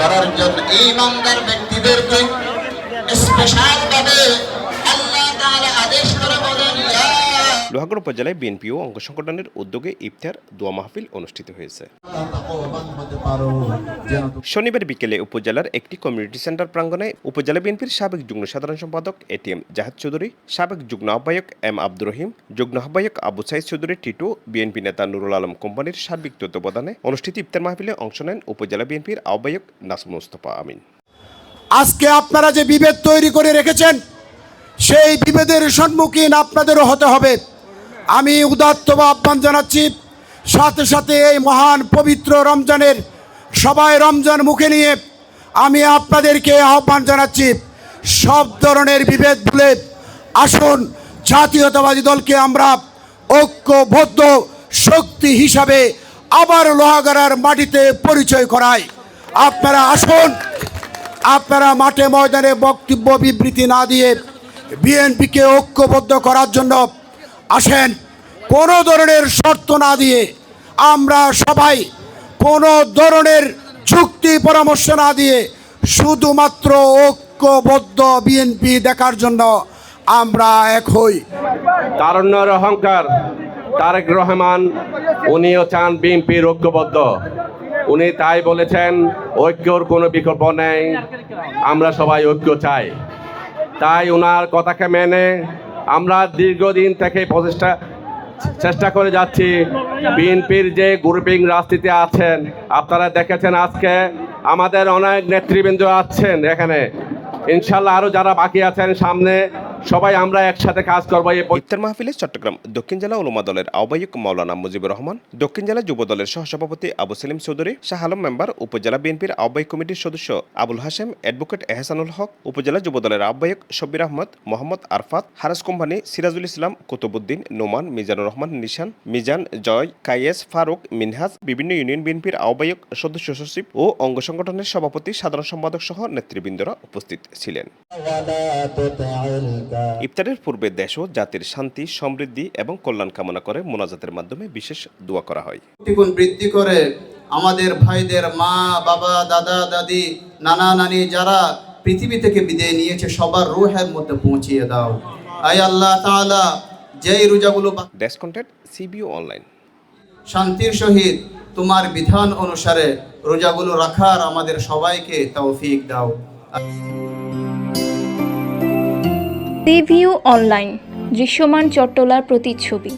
করার জন্য এই ইমানদার ব্যক্তিদেরকে স্পেশাল লোহাগড় উপজেলায় বিএনপি ও অঙ্গ সংগঠনের উদ্যোগে ইফতার, দোয়া মাহফিল অনুষ্ঠিত হয়েছে। শনিবার বিকেলে উপজেলার একটি কমিউনিটি সেন্টার প্রাঙ্গণে উপজেলা বিএনপির সাবেক যুগ্ম সাধারণ সম্পাদক এটিএম জাহাদ চৌধুরী, সাবেক যুগ্ম আহ্বায়ক এম আব্দুর রহিম, যুগ্ম আহ্বায়ক আবু সাইদ চৌধুরী টিটু, বিএনপি নেতা নুরুল আলম কোম্পানির সার্বিক তত্ত্বাবধানে অনুষ্ঠিত ইফতার মাহফিলে অংশ নেন উপজেলা বিএনপির আহ্বায়ক নাসমুল মুস্তফা আমিন। আজকে আপনারা যে বিভেদ তৈরি করে রেখেছেন, সেই বিভেদের সম্মুখীন আপনাদেরও হতে হবে। আমি উদাত্ত আহ্বান জানাচ্ছি, সাথে সাথে এই মহান পবিত্র রমজানের সবাই রমজান মুখে নিয়ে আমি আপনাদেরকে আহ্বান জানাচ্ছি, সব ধরনের বিভেদ ভুলে আসুন, জাতীয়তাবাদী দলকে আমরা ঐক্যবদ্ধ শক্তি হিসাবে আবার লোহাগাড়ার মাটিতে পরিচয় করাই। আপনারা আসুন, আপনারা মাঠে ময়দানে বক্তব্য বিবৃতি না দিয়ে বিএনপিকে ঐক্যবদ্ধ করার জন্য আসেন। কোনো ধরনের শর্ত না দিয়ে আমরা সবাই কোনো ধরনের যুক্তি পরামর্শ না দিয়ে শুধুমাত্র ঐক্যবদ্ধ বিএনপি দেখার জন্য আমরা এক হই। তারণ্যর অহংকার তারেক রহমান, উনিও চান বিএনপির ঐক্যবদ্ধ। উনি তাই বলেছেন, ঐক্যর কোনো বিকল্প নেই, আমরা সবাই ঐক্য চাই। তাই ওনার কথাকে মেনে আমরা দীর্ঘদিন থেকে প্রচেষ্টা, চেষ্টা করে যাচ্ছি। বিএনপির যে গ্রুপিং রাজনীতি আছেন, আপনারা দেখেছেন আজকে আমাদের অনেক নেতৃবৃন্দ আছেন এখানে। ইনশাল্লাহ আরও যারা বাকি আছেন সামনে সবাই আমরা একসাথে কাজ করব এই ইফতার মাহফিলে চট্টগ্রাম দক্ষিণ জেলা উলমা দলের আহ্বায়ক মাওলানা মুজিবুর রহমান দক্ষিণ জেলা যুব দলের সহসভাপতি আবু সেলিম চৌধুরী শাহ আলম মেম্বার উপজেলা বিএনপির আহ্বায়ক কমিটির সদস্য আবুল হাসেম অ্যাডভোকেট এহসানুল হক উপজেলা যুব দলের আহ্বায়ক শব্বির আহমদ মোহাম্মদ আরফাত হারাস কোম্পানি সিরাজুল ইসলাম কুতুবুদ্দিন নোমান মিজানুর রহমান নিশান মিজান জয় কাইয়েস ফারুক মিনহাজ বিভিন্ন ইউনিয়ন বিএনপির আহ্বায়ক সদস্য সচিব ও অঙ্গ সংগঠনের সভাপতি সাধারণ সম্পাদক সহ নেতৃবৃন্দরা উপস্থিত ছিলেন। ইফতারের পূর্বে দেশ ও জাতির শান্তি সমৃদ্ধি এবং কল্যাণ কামনা করে মোনাজাতের মাধ্যমে বিশেষ দোয়া করা হয়। বৃদ্ধি করে আমাদের ভাইদের মা বাবা দাদা দাদি নানা নানি যারা পৃথিবী থেকে বিদায় নিয়েছে সবার রুহের মধ্যে পৌঁছিয়ে দাও। আই আল্লাহ তাআলা যেই রোজাগুলো ডেস্ক কন্টেন্ট সিবিও অনলাইন শান্তির সহিত তোমার বিধান অনুসারে রোজাগুলো রাখার আমাদের সবাইকে তৌফিক দাও। সিভিউ অনলাইন দৃশ্যমান চট্টলার প্রতিচ্ছবি।